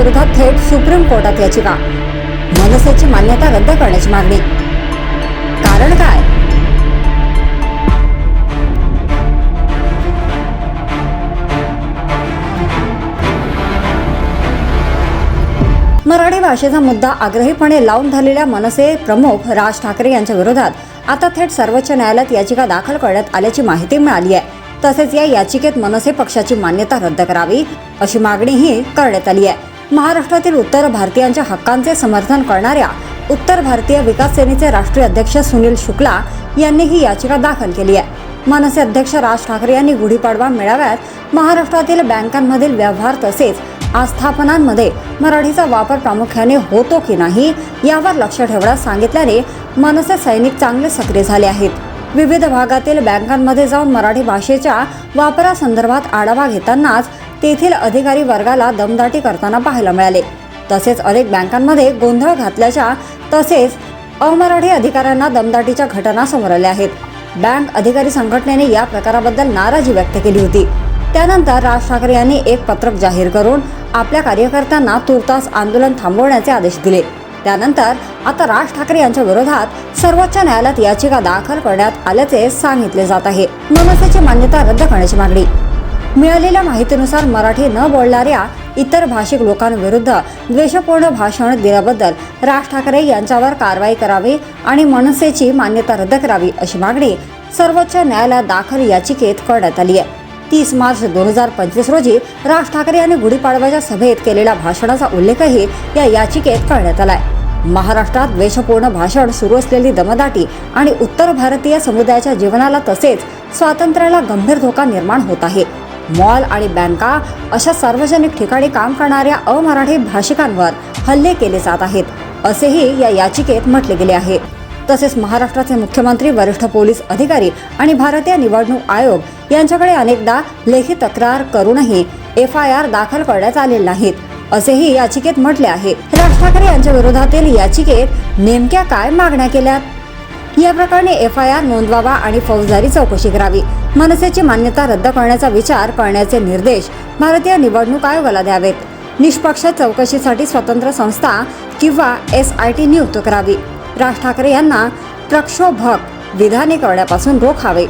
विरोधात थेट सुप्रीम कोर्टात याचिका. मनसेची मान्यता रद्द करण्याची मागणी. कारण काय? मराठी भाषेचा मुद्दा आग्रहीपणे लावून धरलेल्या मनसे प्रमुख राज ठाकरे यांच्या विरोधात आता थेट सर्वोच्च न्यायालयात याचिका दाखल करण्यात आल्याची माहिती मिळाली आहे. तसेच या याचिकेत मनसे पक्षाची मान्यता रद्द करावी अशी मागणीही करण्यात आली आहे. महाराष्ट्रातील उत्तर भारतीयांच्या हक्कांचे समर्थन करणाऱ्या उत्तर भारतीय विकास सेनेचे राष्ट्रीय अध्यक्ष सुनील शुक्ला यांनी ही याचिका दाखल केली आहे. मनसे अध्यक्ष राज ठाकरे यांनी गुढीपाडवा मेळाव्यात महाराष्ट्रातील बँकांमधील व्यवहार तसेच आस्थापनांमध्ये मराठीचा वापर प्रामुख्याने होतो की नाही यावर लक्ष ठेवण्यास सांगितल्याने मनसे सैनिक चांगले सक्रिय झाले आहेत. विविध भागातील बँकांमध्ये जाऊन मराठी भाषेच्या वापरासंदर्भात आढावा घेतानाच तेथील अधिकारी वर्गाला दमदाटी करताना पाहायला मिळाले. तसेच अनेक बँकांमध्ये गोंधळ घातल्याच्या तसेच अमराठी अधिकाऱ्यांना दमदाटीच्या घटना समोर आल्या आहेत. बँक अधिकारी संघटनेने या प्रकाराबद्दल नाराजी व्यक्त केली होती. त्यानंतर राज ठाकरे यांनी एक पत्रक जाहीर करून आपल्या कार्यकर्त्यांना तुर्तास आंदोलन थांबवण्याचे आदेश दिले. त्यानंतर आता राज ठाकरे यांच्या विरोधात सर्वोच्च न्यायालयात याचिका दाखल करण्यात आल्याचे सांगितले जात आहे. मनसेची मान्यता रद्द करण्याची मागणी मिळालेल्या माहितीनुसार मराठी न बोलणाऱ्या इतर भाषिक लोकांविरुद्ध द्वेषपूर्ण भाषण दिल्याबद्दल राज ठाकरे यांच्यावर कारवाई करावी आणि मनसेची मान्यता रद्द करावी अशी मागणी सर्वोच्च न्यायालयात दाखल याचिकेत करण्यात आली आहे. तीस मार्च दोन हजार पंचवीस रोजी राज ठाकरे यांनी गुढीपाडव्याच्या सभेत केलेल्या भाषणाचा उल्लेखही या याचिकेत करण्यात आलाय महाराष्ट्रात द्वेषपूर्ण भाषण सुरू असलेली दमदाटी आणि उत्तर भारतीय समुदायाच्या जीवनाला तसेच स्वातंत्र्याला गंभीर धोका निर्माण होत आहे. मॉल आणि बँका अशा सार्वजनिक ठिकाणी काम करणाऱ्या अमराठी भाषिकांवर हल्ले केले जात आहेत असेही या याचिकेत म्हटले गेले आहे. तसेच महाराष्ट्राचे मुख्यमंत्री वरिष्ठ पोलीस अधिकारी आणि भारतीय निवडणूक आयोग यांच्याकडे अनेकदा लेखी तक्रार करूनही एफ आय आर दाखल करण्यात आलेले नाहीत असेही याचिकेत म्हटले आहे. राज ठाकरे यांच्या विरोधातील याचिकेत नेमक्या काय मागण्या केल्या या प्रकरणी एफ आय आर नोंदवावा आणि फौजदारी चौकशी करावी. मनसेची मान्यता रद्द करण्याचा विचार करण्याचे निर्देश भारतीय निवडणूक आयोगाला द्यावेत. निष्पक्ष चौकशीसाठी स्वतंत्र संस्था किंवा एस आय टी नियुक्त करावी. राज ठाकरे यांना प्रक्षोभक विधाने करण्यापासून रोखावे